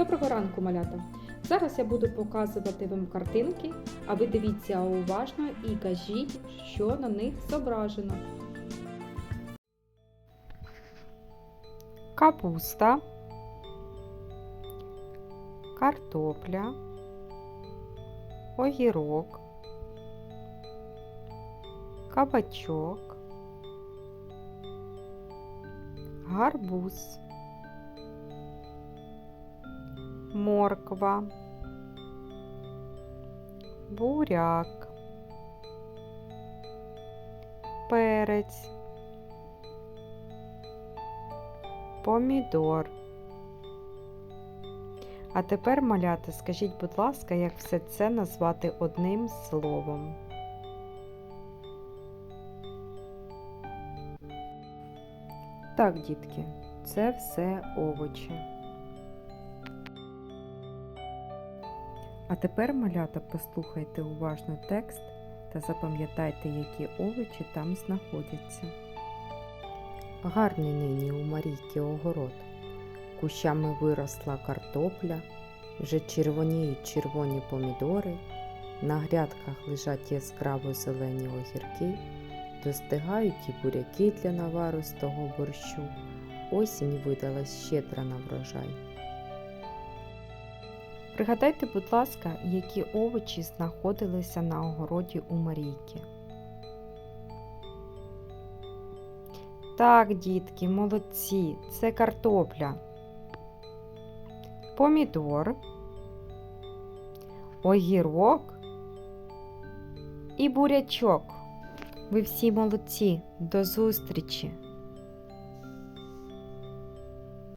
Доброго ранку, малята! Зараз я буду показувати вам картинки, а ви дивіться уважно і кажіть, що на них зображено. Капуста, картопля, огірок, кабачок, гарбуз. Морква, буряк, перець, помідор. А тепер, малята, скажіть, будь ласка, як все це назвати одним словом? Так, дітки, це все овочі. А тепер, малята, послухайте уважно текст та запам'ятайте, які овочі там знаходяться. Гарний нині у Марійки огород. Кущами виросла картопля, вже червоніють червоні помідори, на грядках лежать яскраво зелені огірки, достигають і буряки для наваристого борщу. Осінь видалась щедра на врожай. Пригадайте, будь ласка, які овочі знаходилися на огороді у Марійки. Так, дітки, молодці, це картопля, помідор, огірок і бурячок. Ви всі молодці. До зустрічі!